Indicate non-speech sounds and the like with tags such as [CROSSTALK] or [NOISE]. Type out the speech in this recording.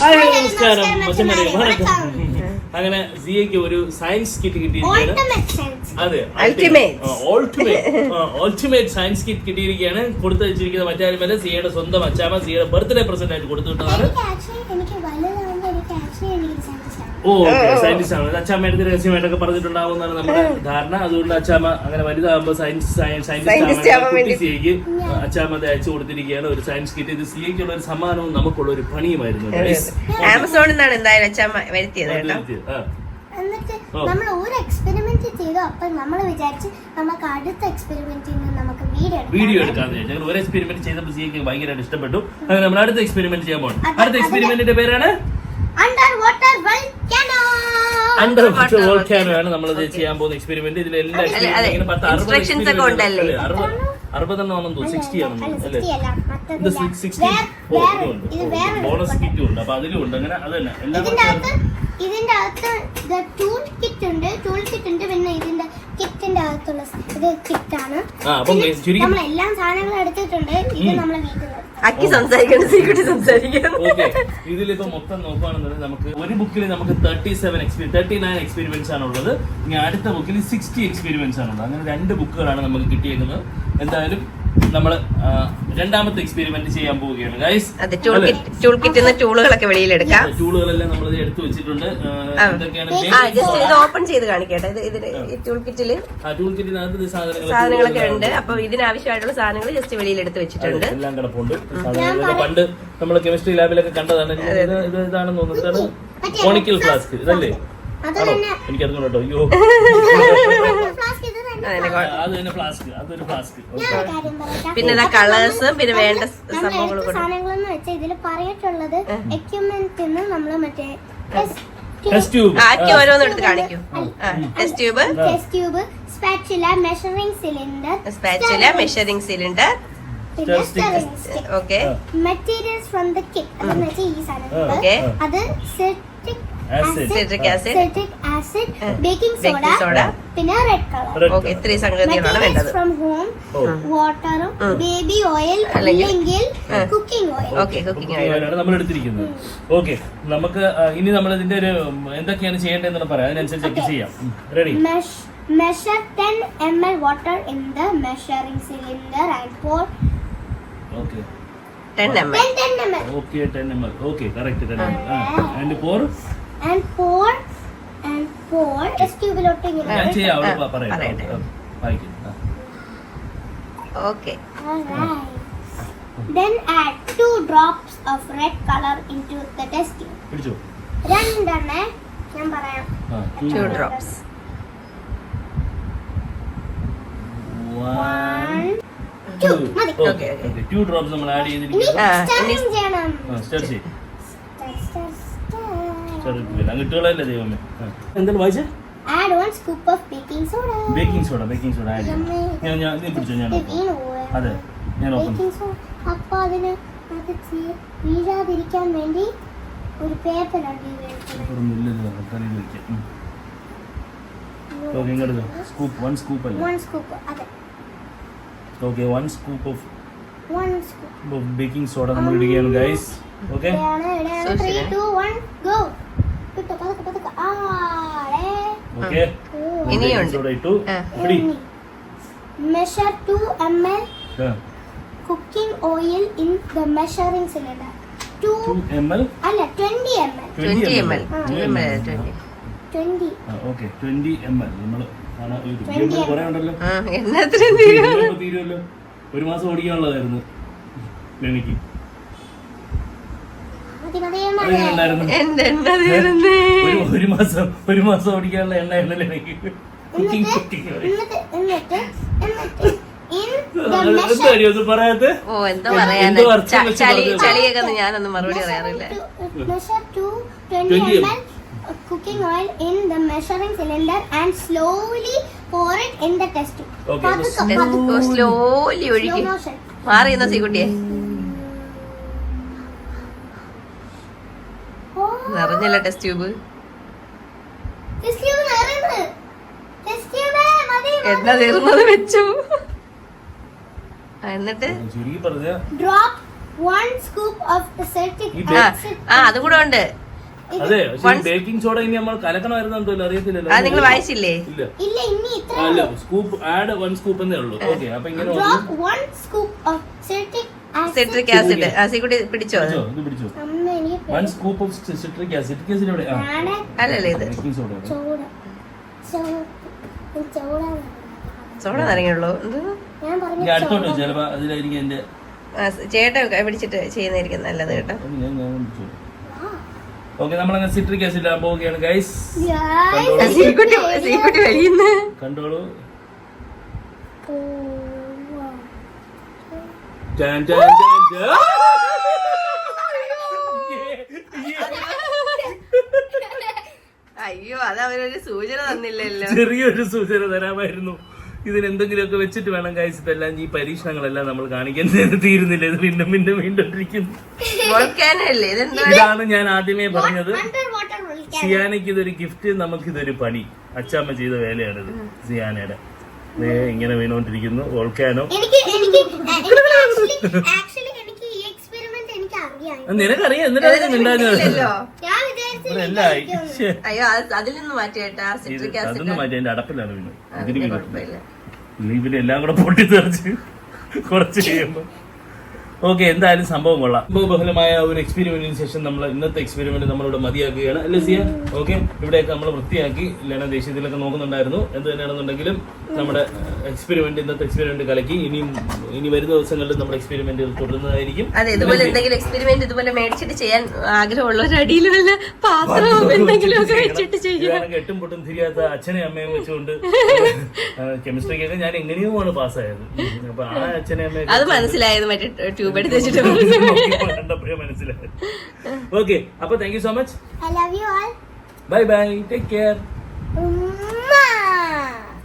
Hi നമസ്കാരം? മച്ചന്മാരെ വണക്കം അങ്ങനെ സിയക്ക് ഒരു സയൻസ് കിറ്റ് കിട്ടിയിരിക്കുകയാണ്. അതെ ultimate ultimate ultimate science kit കിട്ടിയിരിക്കുകയാണ്. കൊടുത്തു വെച്ചിരിക്കുന്നത് മറ്റാരുമല്ല സിയയുടെ സ്വന്തം അച്ചാമ്മ സിയയുടെ ബർത്ത്ഡേ പ്രസന്റ് ആയിട്ട് കൊടുത്തു വിട്ടതാണ്. ഓ സയന്റിസ്റ്റ് ആണ്. അച്ചാമ്മ എടുത്ത് രഹസ്യമായിട്ടൊക്കെ പറഞ്ഞിട്ടുണ്ടാവുന്നതാണ് നമ്മുടെ ധാരണ. അതുകൊണ്ട് അച്ചാമ്മ അങ്ങനെ വലുതാകുമ്പോൾ സയൻസ് സയന്റിസ്റ്റ് സയൻസിസ്റ്റ് ആവാൻ വേണ്ടി. സിയയ്ക്ക് അച്ചാമ്മ അത് അയച്ചു കൊടുത്തിരിക്കുകയാണ്. ഒരു സയൻസ് കിറ്റ് ഇത് സിയയ്ക്കുള്ള ഒരു സമ്മാനവും നമുക്കുള്ള ഒരു പണിയുമായിരുന്നു. ആമസോണിൽ നിന്നാണ് എന്തായാലും അച്ഛമ്മ വരുത്തിയത് എന്നിട്ട് നമ്മൾ ഒരു എക്സ്പെരിമെന്റ് ചെയ്തു. അപ്പൊ നമ്മൾ വിചാരിച്ച് നമുക്ക് അടുത്ത എക്സ്പെരിമെന്റിൽ നിന്ന് നമുക്ക് വീഡിയോ വീഡിയോ എടുക്കാന്ന് വിചാരിച്ചു. ഞങ്ങൾ ഒരു എക്സ്പെരിമെന്റ് ചെയ്തപ്പോൾ സിയയ്ക്ക് ഭയങ്കരമായിട്ട് ഇഷ്ടപ്പെട്ടു. അങ്ങനെ നമ്മൾ അടുത്ത എക്സ്പെരിമെന്റ് ചെയ്യാൻ പോകണം. അടുത്ത എക്സ്പെരിമെന്റിന്റെ പേരാണ്? അണ്ടർ വാട്ടർ Underwater വോൾക്കാനോ ആണ് നമ്മൾ ചെയ്യാൻ പോകുന്ന എക്സ്പെരിമെന്റ് ഇതിൽ എല്ലാ ഒക്കെ ഉണ്ടല്ലേ? അല്ലേ? അറുപത് അറുപതെണ്ണം ആണെന്ന് തോന്നുന്നു. സിക്സ്റ്റി ആണെന്ന് അല്ലേ സിക്സ്റ്റി അല്ല ഇത് സിക്സ്റ്റി ബോണസ് കിറ്റും ഉണ്ട്. അപ്പൊ അതിലും ഉണ്ട്. അങ്ങനെ അത് തന്നെ എല്ലാം ഇതിന്റെ അകത്ത് ടൂൾ കിറ്റ് ഉണ്ട്. ടൂൾ കിറ്റ് ഉണ്ട്. പിന്നെ ഇതിന്റെ കിറ്റിന്റെ അകത്തുള്ള ഇത് കിറ്റാണ് നമ്മൾ എല്ലാ സാധനങ്ങളും എടുത്തിട്ടുണ്ട്. ഇത് നമ്മളെ വീട്ടിൽ. അക്കി സംസാരിക്കണം സീക്രട്ടി സംസാരിക്കണം. ഇതിലിപ്പോ മൊത്തം നോക്കുകയാണെന്നുണ്ടെങ്കിൽ നമുക്ക് ഒരു ബുക്കിൽ നമുക്ക് thirty seven experiences thirty nine experiments ആണ് ഉള്ളത് ഇനി അടുത്ത ബുക്കിൽ സിക്സ്റ്റി എക്സ്പീരിയൻസ് ആണ് ഉള്ളത് അങ്ങനെ രണ്ട് ബുക്കുകളാണ് നമുക്ക് കിട്ടിയേക്കുന്നത്. എന്തായാലും നമ്മൾ രണ്ടാമത്തെ എക്സ്പെരിമെന്റ് ചെയ്യാൻ പോവുകയാണ്. ഗൈസ് അതെ ടൂൾ കിറ്റ് ടൂൾ കിറ്റിൽ നിന്ന് ടൂളുകളൊക്കെ വെളിയിലെടുക്കാം. ടൂളുകളെല്ലാം നമ്മൾ എടുത്തു വെച്ചിട്ടുണ്ട്. എന്തൊക്കെയാണ് ജസ്റ്റ് ഇത് ഓപ്പൺ ചെയ്ത് കാണിക്കട്ടെ. ടൂൾ കിറ്റിൽ ടൂൾ കിറ്റിനകത്ത് സാധനങ്ങളൊക്കെ ഉണ്ട്. അപ്പൊ ഇതിനാവശ്യമായിട്ടുള്ള സാധനങ്ങൾ ജസ്റ്റ് വെളിയിലെടുത്ത് വെച്ചിട്ടുണ്ട്. എല്ലാം കിടപ്പുണ്ട്. പണ്ട് നമ്മൾ കെമിസ്ട്രി ലാബിലൊക്കെ കണ്ടതാണ്. ഇത് ഇത് ഇതാണെന്ന് തോന്നുന്നു. ഇതാണ് കോണിക്കൽ ഫ്ലാസ്ക് ഇതല്ലേ? ആണോ? തന്നെ എനിക്ക് അതുകൊണ്ട് കേട്ടോ അയ്യോ [LAUGHS] പിന്നെ കളേഴ്സ് പിന്നെ വേണ്ട സാധനങ്ങളെന്ന് വെച്ചാൽ ഇതിൽ പറഞ്ഞിട്ടുള്ളത് എക്യുപ്മെന്റ് നമ്മൾ മറ്റേ ടെസ്റ്റ് ട്യൂബ് ആ അക്കി ഓരോന്നും എടുത്ത് കാണിക്കൂ. Test tube test tube spatula measuring cylinder spatula measuring. Okay materials from the kit അത് citric acid baking soda soda. പിന്നെ റെഡ് കളർ ഓക്കെ ഇത്രയും സംഗതികളാണ് വേണ്ടത്. ഫ്രം ഹോം ഓ. വാട്ടറും ബേബി ഓയിൽ അല്ലെങ്കിൽ-. കുക്കിംഗ് ഓയിൽ ഓക്കെ കുക്കിംഗ് ആണ് നമ്മൾ എടുത്തിരിക്കുന്നത്. ഓക്കെ നമുക്ക് ആ, ഇനി നമ്മൾ ഇതിന്റെ ഒരു എന്തൊക്കെയാണ് ചെയ്യേണ്ടതെന്ന് പറയാം. അതിനനുസരിച്ച് ചെക്ക് ചെയ്യാം. Ready measure 10 ml water in the measuring cylinder and pour. Okay ten M 10 10 ml okay ten M L okay correct ten M L and pour and pour and pour test ട്യൂബിലോട്ട് ഞാൻ ഇങ്ങനെ ചെയ്യാം. Okay Then add two drops of red color into the test tube. പിടിച്ചോ രണ്ടെണ്ണേ ഞാൻ പറയാം ആ two One, two. മതി. Okay, okay. Two drops നമ്മൾ ആഡ് ഇനി ചെയ്തിരിക്കുന്നത് ആ, stirring ചെയ്യണം Stir, stir. ചെറുപ്പില്ല കിട്ടുകളല്ലേ ദൈവമേ? എന്താണ് വായിച്ചേ? Add one scoop of baking soda baking soda baking soda add ഞാൻ ഞാൻ നീ പിടിച്ചോ ഞാൻ അതെ ഞാൻ ഓപ്പൺ അപ്പൊ അതിന് അകത്ത് വീഴാതിരിക്കാൻ വേണ്ടി ഒരു പേപ്പർ സ്കൂപ്പ് വൺ സ്കൂപ്പ് അല്ലേ? വൺ സ്കൂപ്പ് അതെ. Okay one scoop of one scoop baking soda നമ്മൾ ഇടുകയാണ് ഗൈസ് ഓക്കെ 3 2 1 ഇനിയുണ്ട്. ഇട്ടു മെഷർ പിടി ഇനി 2 ml cooking oil in the measuring cylinder. 2 two M L അല്ല 20 ml twenty M L okay. Twenty M L twenty 20 okay twenty M L നമ്മൾ? ഒരു മാസം ഓടിക്കാനുള്ളതായിരുന്നു. എനിക്ക് മതി മതി അതെങ്ങനെ മതി ഉണ്ടായിരുന്നു എന്റെ എണ്ണ തീരുന്നേ? ഒരു ഒരു മാസം ഒരു മാസം ഓടിക്കാനുള്ള എണ്ണ പറയാത്തെ? ഓ എന്താ പറയാനാ. ചളി? ചളിയൊക്കെ ഞാനൊന്നും മറുപടി പറയാറില്ല. measure to- measure to 20 20 ml. cooking oil in the measuring cylinder and slowly pour it in the test tube. Okay, slowly slow- പതുക്കെ. സ്ലോലി Slow ഒഴുകി. motion. മാറി എന്നാ സീക്കുട്ടിയെ നിറഞ്ഞല്ല ടെസ്റ്റ് ട്യൂബ്. എണ്ണ തീർന്നത് വെച്ചു? എന്നിട്ട്? ആ acid. അതും കൂടെ ഉണ്ട്. ബേക്കിംഗ് സോഡ ഇനി നമ്മൾ അറിയത്തില്ലല്ലോ. നിങ്ങൾ വായിച്ചില്ലേ? ഇല്ല. ഇല്ല ഇനി ഇത്ര സ്കൂപ്പ് ആഡ് വൺ സ്കൂപ്പ് എന്നേ ഉള്ളൂ. ഓക്കെ അപ്പൊ ഇങ്ങനെ സിട്രിക് ആസിഡ്. ആ പിടിച്ചോ? ഇത് പിടിച്ചോ. അമ്മ എനിക്ക് one scoop of citric acid citric acid എവിടെ? അല്ലല്ലേ ഇത് സോഡ നിറങ്ങിയുള്ളൂ അടുത്തോട്ട്. ചിലപ്പോ അതിലായിരിക്കും എന്റെ ചേട്ടൻ പിടിച്ചിട്ട് ചെയ്യുന്നതായിരിക്കും നല്ലത് കേട്ടോ. ഓക്കെ നമ്മളങ്ങനെ സിട്രിക് ആസിഡ് ഇടാൻ പോവുകയാണ് ഗൈസ് കണ്ടോളൂ. Tan, dun, dun, dun. [LAUGHS] അയ്യോ അത് അവരൊരു സൂചന തന്നില്ലല്ലോ. ചെറിയൊരു സൂചന തരാമായിരുന്നു. ഇതിനെന്തെങ്കിലുമൊക്കെ വെച്ചിട്ട് വേണം കഴിച്ചിട്ടെല്ലാം ഇതെല്ലാം ഈ പരീക്ഷണങ്ങളെല്ലാം നമ്മൾ കാണിക്കുന്നത് തീരുന്നില്ല. ഇത് വീണ്ടും വീണ്ടും വീണ്ടും ഇരിക്കുന്നു ഇതാണ് ഞാൻ ആദ്യമേ പറഞ്ഞത്. സിയാനയ്ക്ക് ഇതൊരു ഗിഫ്റ്റ് നമുക്കിതൊരു പണി. അച്ചാമ്മ ചെയ്ത വേലയാണിത് സിയാനയുടെ. ഇങ്ങനെ വീണോണ്ടിരിക്കുന്നു ഓൾക്കാനോ എനിക്ക് എനിക്ക് ആക്ച്വലി ആക്ച്വലി എനിക്ക് ഈ എക്സ്പെരിമെന്റ് എനിക്ക് അറിയാം. നിനക്കറിയാം. എന്നിട്ടാണ് അതൊന്നും മാറ്റി എന്റെ അടപ്പിലാണ് വീണു. അതിന് വീണു. എല്ലാം കൂടെ പൊട്ടിത്തെറിച്ച് കുറച്ച് കഴിയുമ്പോൾ ഓക്കെ എന്തായാലും സംഭവം കൊള്ളാം. ബഹുലമായ ഒരു എക്സ്പെരിമെന്റിന് ശേഷം നമ്മൾ ഇന്നത്തെ എക്സ്പെരിമെന്റ് നമ്മളിവിടെ മതിയാക്കുകയാണ്. അല്ലേ സിയ? ഓക്കെ ഇവിടെയൊക്കെ നമ്മൾ വൃത്തിയാക്കി ലേണ ദേശീയത്തിലൊക്കെ നോക്കുന്നുണ്ടായിരുന്നു. എന്ത് തന്നെയാണെന്നുണ്ടെങ്കിലും നമ്മുടെ എക്സ്പെരിമെന്റ് ഇന്നത്തെ എക്സ്പെരിമെന്റ് കലക്കി ഇനിയും ഇനി വരുന്ന ദിവസങ്ങളിൽ നമ്മുടെ എക്സ്പെരിമെന്റ് തുടരുന്നതായിരിക്കും. അതെ ഇതുപോലെ എന്തെങ്കിലും എക്സ്പെരിമെന്റ് ഇതുപോലെ മേടിച്ചിട്ട് ചെയ്യാൻ ആഗ്രഹമുള്ള ഒരു അടിയിൽ വല്ല പാത്രവും എന്തെങ്കിലും ഒക്കെ വെച്ചിട്ട് പൊട്ടും തിരിയാത്ത അച്ഛനെയും അമ്മയും വെച്ചുകൊണ്ട് [LAUGHS] കെമിസ്ട്രിക്കൊക്കെ ഞാൻ എങ്ങനെയോ ആണ് പാസ്സായത് അപ്പൊ ആ അച്ഛനെ അമ്മയും അത് മനസ്സിലായത് മറ്റേ എടുത്ത് [LAUGHS] വെച്ചിട്ട് മനസ്സിലായി. ഓക്കെ അപ്പൊ thank you so much bye bye take care